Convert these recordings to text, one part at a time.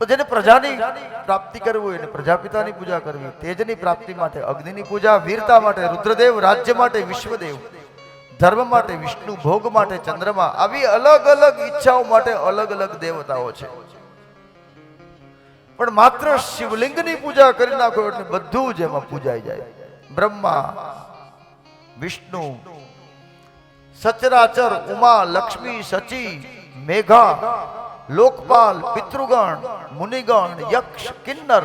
તો જેને પ્રજાની પ્રાપ્તિ કરવી હોય પ્રજાપિતાની પૂજા કરવી તેજની પ્રાપ્તિ માટે, અગ્નિની પૂજા, વીરતા માટે, રુદ્રદેવ રાજ્ય માટે, વિશ્વદેવ, ધર્મ માટે, વિષ્ણુ ભોગ માટે, ચંદ્રમા, આવી અલગ અલગ ઈચ્છાઓ માટે અલગ અલગ દેવતાઓ છે. પણ માત્ર શિવલિંગની પૂજા કરી નાખો એટલે બધું જ એમાં પૂજાઈ જાય. બ્રહ્મા, વિષ્ણુ, સચરાચર, ઉમા, લક્ષ્મી સચી મેઘા લોકપાલ, પિતૃગણ, મુનિગણ, યક્ષ, કિન્નર,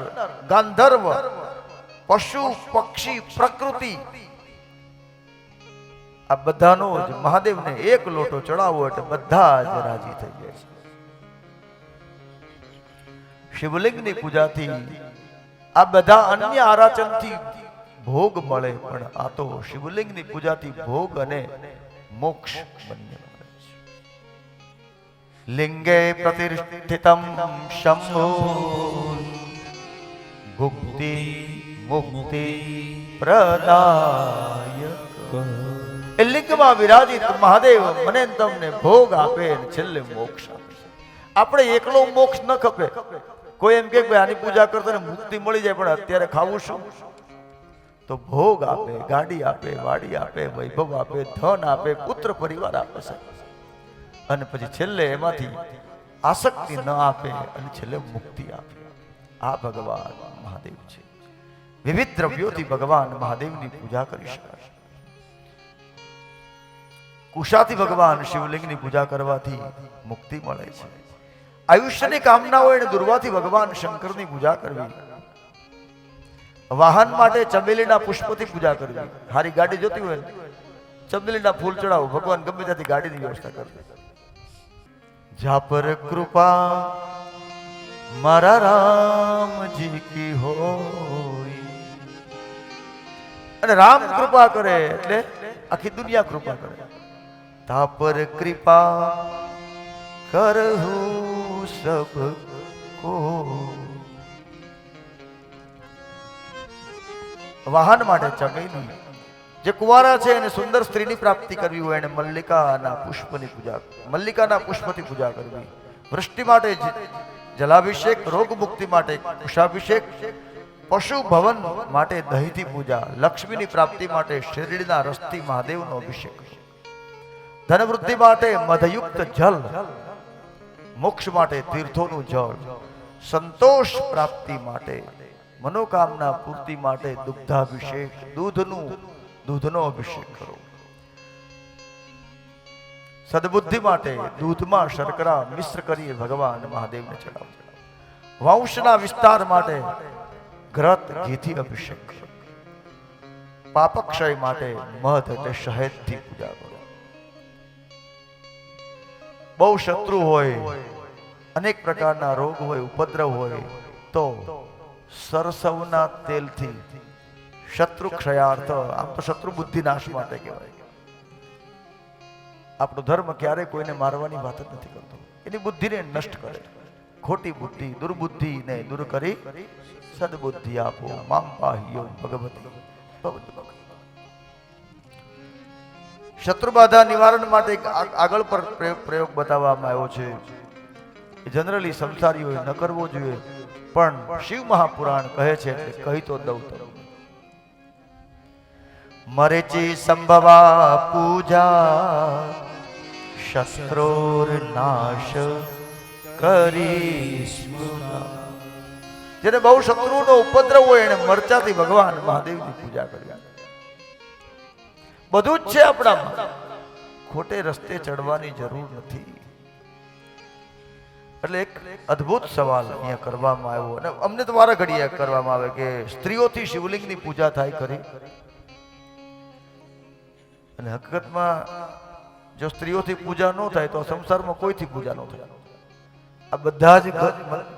ગાંધર્વ, પશુ, પક્ષી, પ્રકૃતિ. આ બધાનો જ મહાદેવને એક લોટો ચડાવો એટલે બધા જ રાજી થઈ જાય છે. શિવલિંગની પૂજાથી આ બધા અન્ય આરાચનથી ભોગ મળે, પણ આ તો શિવલિંગની પૂજાથી ભોગ અને મોક્ષ બંને લિંગે પ્રતિષ્ઠિતમ શંભુ ભુક્તિ મુક્તિ પ્રદાયક એ લિંગમાં વિરાજિત મહાદેવ મને તમને ભોગ આપે છેલ્લે મોક્ષ આપે આપણે એકલો મોક્ષ ન ખપે કોઈ એમ કે આની પૂજા કરતો ને મુક્તિ મળી જાય પણ અત્યારે ખાવું શું તો ભોગ આપે ગાડી આપે વાડી આપે વૈભવ આપે ધન આપે પુત્ર પરિવાર આપે છે અને પછી છેલ્લે એમાંથી આસક્તિ ન આપે અને છેલ્લે મુક્તિ આપે. આ ભગવાન મહાદેવ છે. વિવિધ દ્રવ્યોથી ભગવાન મહાદેવની પૂજા કરી શકાશે કુશાથી ભગવાન શિવલિંગની પૂજા કરવાથી મુક્તિ મળે છે. આયુષ્યની કામના હોય અને દુર્વાથી ભગવાન શંકરની પૂજા કરવી. વાહન માટે ચમેલીના પુષ્પથી પૂજા કરવી. હારી ગાડી જોતી હોય ચમેલીના ફૂલ ચડાવો, ભગવાન ગમે ત્યાંથી ગાડીની વ્યવસ્થા કરવી. જા કૃપા મારા રામજી કી હોય. અને રામ કૃપા કરે એટલે આખી દુનિયા કૃપા કરે. તા કૃપા કરહુ સબ કો. વાહન માટે ચમેલી જે કુંવારા છે એને સુંદર સ્ત્રીની પ્રાપ્તિ કરવી હોય એને મલ્લિકાના પુષ્પની પૂજા મલ્લિકાના પુષ્પથી પૂજા કરવી. વૃષ્ટિ માટે જલાભિષેક રોગ મુક્તિ માટે કુશાભિષેક પશુ ભવન માટે દહીંથી પૂજા, લક્ષ્મીની પ્રાપ્તિ માટે શેરડીના રસથી મહાદેવનો અભિષેક ધનવૃદ્ધિ માટે મધયુક્ત જલ, મોક્ષ માટે તીર્થોનું જળ, સંતોષ પ્રાપ્તિ માટે મનોકામના પૂર્તિ માટે દુગ્ધાભિષેક, દૂધનું દૂધનો અભિષેક કરો. સદબુદ્ધિ માટે દૂધમાં શર્કરા મિશ્ર કરી ભગવાન મહાદેવને ચડાવજો. વંશના વિસ્તાર માટે ગ્રત ઘીથી અભિષેક પાપક્ષય માટે મધ એટલે શહેદથી પૂજા કરો. બહુ શત્રુ હોય, અનેક પ્રકારના રોગ હોય, ઉપદ્રવ હોય, તો સરસવના તેલથી શત્રુ ક્ષયાર્થ આમ તો શત્રુ બુદ્ધિ નાશ માટે કહેવાય. આપણો ધર્મ ક્યારે કોઈને મારવાની વાત જ નથી કરતો. એની બુદ્ધિને નષ્ટ કરે. ખોટી બુદ્ધિ દુર્બુદ્ધિને દૂર કરી સદબુદ્ધિ આપો. મામ પાહ્યો ભગવતી. શત્રુ બાધા નિવારણ માટે આગળ પર પ્રયોગ- બતાવવામાં આવ્યો છે. જનરલી સંસારીઓએ ન કરવો જોઈએ, પણ શિવ મહાપુરાણ કહે છે કહી તો દઉં મરેચી સંભવા પૂજા, શસ્ત્રોર નાશ કરી જેને બહુ શત્રુનો ઉપદ્રવ હોય એને મરચાથી ભગવાન મહાદેવની પૂજા કરી બધું જ છે આપણામાં. ખોટે રસ્તે ચડવાની જરૂર નથી. એટલે એક અદ્ભુત સવાલ અહીંયા કરવામાં આવ્યો. અને અમને તો વારા ઘડીએ કરવામાં આવે કે સ્ત્રીઓથી શિવલિંગની પૂજા થાય ખરી? અને હકીકતમાં જો સ્ત્રીઓથી પૂજા ન થાય તો સંસારમાં કોઈથી પૂજા ન થાય? આ બધા જ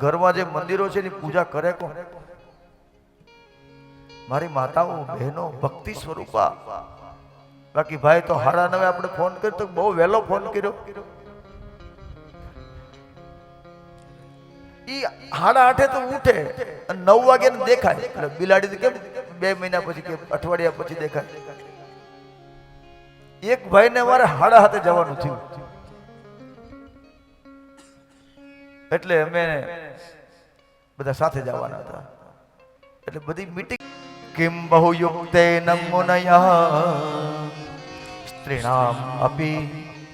ઘરમાં જે મંદિરો છે એની પૂજા કરે કોણ? મારી માતાઓ, બહેનો, ભક્તિ સ્વરૂપા. બાકી ભાઈ તો હાડા નવે આપણે ફોન કર્યો તો બહુ વહેલો ફોન કર્યો. ઈ હાડા આઠે તો ઉઠે અને નવ વાગે દેખાય. એટલે બિલાડી કેમ બે મહિના પછી કે અઠવાડિયા પછી દેખાય? એક ભાઈને મારે હાડા હાથે જવાનું થયું. એટલે અમે બધા સાથે જવાના હતા. એટલે બધી મીટિંગ કિમ બહુ યુક્તે મુનય સ્ત્રીણામ અપી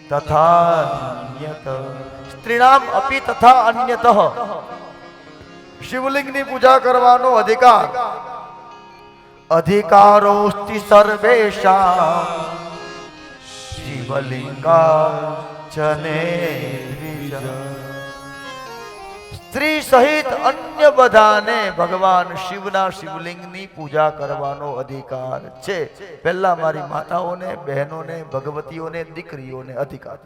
તથા અન્યત. સ્ત્રીણામ અપી તથા અન્યત. શિવલિંગની પૂજા કરવાનો અધિકાર. અધિકારોસ્તિ સર્વેશા શિવલિંગા ચને સ્ત્રી સહિત અન્ય બધાને ભગવાન શિવના શિવલિંગની પૂજા કરવાનો અધિકાર છે। પહેલા મારી માતાઓને, બહેનોને, ભગવતીઓને, દીકરીઓને અધિકાર.